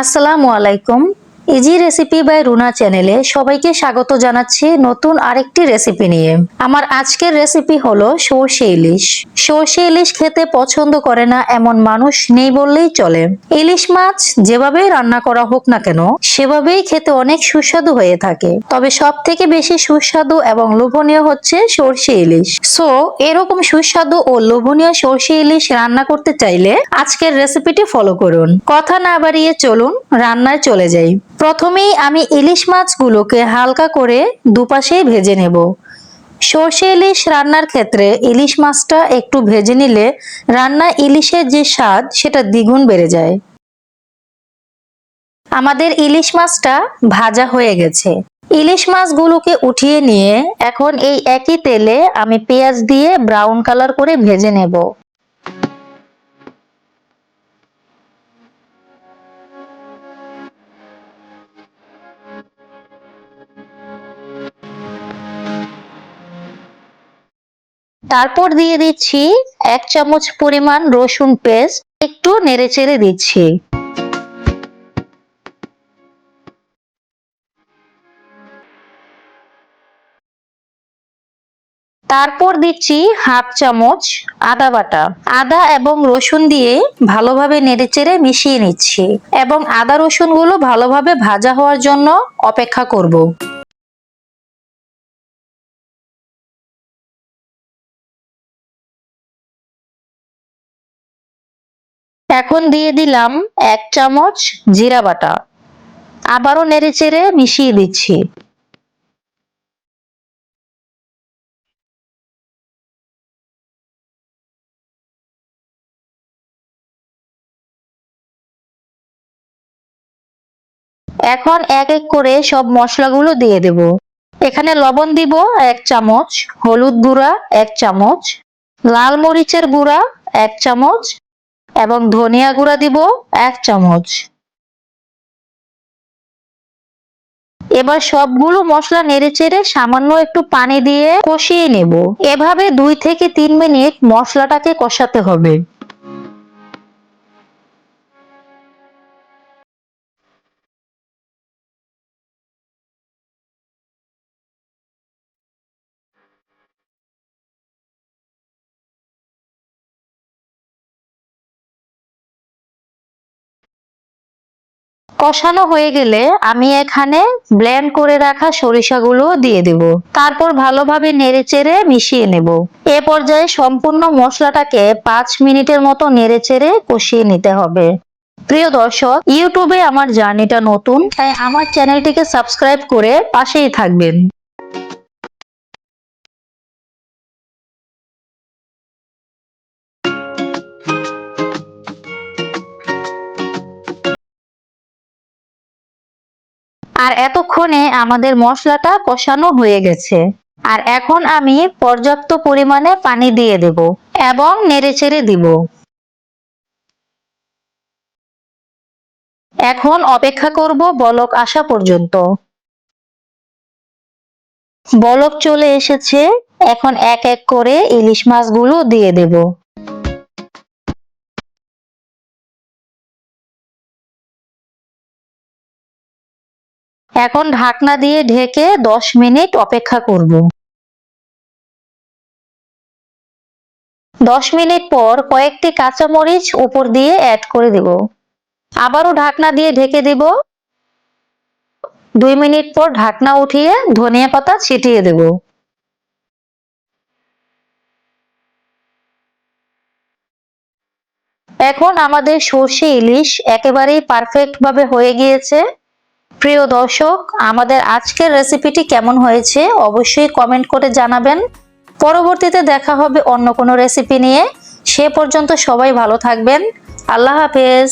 আসসালামু আলাইকুম। Easy recipe by Runa চ্যানেলে সবাইকে স্বাগত জানাচ্ছি নতুন আরেকটি রেসিপি নিয়ে। আমার আজকের রেসিপি হলো সর্ষে ইলিশ। সর্ষে ইলিশ খেতে পছন্দ করে না এমন মানুষ নেই বললেই চলে। ইলিশ মাছ যেভাবেই রান্না করা হোক না কেন, সেভাবেই খেতে অনেক সুস্বাদু হয়ে থাকে। তবে সব থেকে বেশি সুস্বাদু এবং লোভনীয় হচ্ছে সর্ষে ইলিশ। সো এরকম সুস্বাদু ও লোভনীয় সর্ষে ইলিশ রান্না করতে চাইলে আজকের রেসিপিটি ফলো করুন। কথা না বাড়িয়ে চলুন, রান্নায় চলে যাই। প্রথমেই আমি ইলিশ মাছগুলোকে হালকা করে দুপাশেই ভেজে নেব। সর্ষে ইলিশ রান্নার ক্ষেত্রে ইলিশ মাছটা একটু ভেজে নিলে রান্না ইলিশের যে স্বাদ, সেটা দ্বিগুণ বেড়ে যায়। আমাদের ইলিশ মাছটা ভাজা হয়ে গেছে। ইলিশ মাছগুলোকে উঠিয়ে নিয়ে এখন এই একই তেলে আমি পেঁয়াজ দিয়ে ব্রাউন কালার করে ভেজে নেব। তারপর দিয়ে দিচ্ছি এক চামচ পরিমাণ রসুন পেস্ট। একটু নেড়ে চেড়ে দিচ্ছি। তারপর দিচ্ছি হাফ চামচ আদা বাটা। আদা এবং রসুন দিয়ে ভালোভাবে নেড়েচেড়ে মিশিয়ে নিচ্ছি। এবং আদা রসুনগুলো ভালোভাবে ভাজা হওয়ার জন্য অপেক্ষা করব। এখন দিয়ে দিলাম এক চামচ জিরা বাটা। আবারও নেড়েচেড়ে মিশিয়ে দিচ্ছি। এখন এক এক করে সব মশলাগুলো দিয়ে দেব। এখানে লবণ দিব এক চামচ, হলুদ গুঁড়া এক চামচ, লাল মরিচের গুঁড়া এক চামচ এবং ধনিয়া গুঁড়া দিব এক চামচ। এবার সবগুলো মশলা নেড়ে চেড়ে সামান্য একটু পানি দিয়ে কষিয়ে নেব। এভাবে দুই থেকে তিন মিনিট মশলাটাকে কষাতে হবে। কষানো হয়ে গেলে আমি এখানে ব্লেন্ড করে রাখা সরিষাগুলো দিয়ে দেব। তারপর ভালোভাবে নেড়েচেড়ে মিশিয়ে নেব। এ পর্যায়ে সম্পূর্ণ মশলাটাকে পাঁচ মিনিটের মতো নেড়েচেড়ে কষিয়ে নিতে হবে। প্রিয় দর্শক, ইউটিউবে আমার জার্নিটা নতুন, তাই আমার চ্যানেলটিকে সাবস্ক্রাইব করে পাশেই থাকবেন। আর এতক্ষণে আমাদের মশলাটা কষানো হয়ে গেছে। আর এখন আমি পর্যাপ্ত পরিমাণে পানি দিয়ে দেব এবং নেড়েচেড়ে দিব। এখন অপেক্ষা করব বলক আসা পর্যন্ত। বলক চলে এসেছে, এখন এক এক করে ইলিশ মাছগুলো দিয়ে দেব। এখন ঢাকনা দিয়ে ঢেকে দশ মিনিট অপেক্ষা করব। দশ মিনিট পর কয়েকটি কাঁচামরিচ উপর দিয়ে অ্যাড করে দেব। আবারও ঢাকনা দিয়ে ঢেকে দেব। দুই মিনিট পর ঢাকনা উঠিয়ে ধনিয়া পাতা ছিটিয়ে দেব। এখন আমাদের সর্ষে ইলিশ একেবারেই পারফেক্ট ভাবে হয়ে গিয়েছে। প্রিয় দর্শক, আমাদের আজকের রেসিপিটি কেমন হয়েছে অবশ্যই কমেন্ট করে জানাবেন। পরবর্তীতে দেখা হবে অন্য কোনো রেসিপি নিয়ে। সে পর্যন্ত সবাই ভালো থাকবেন। আল্লাহ হাফেজ।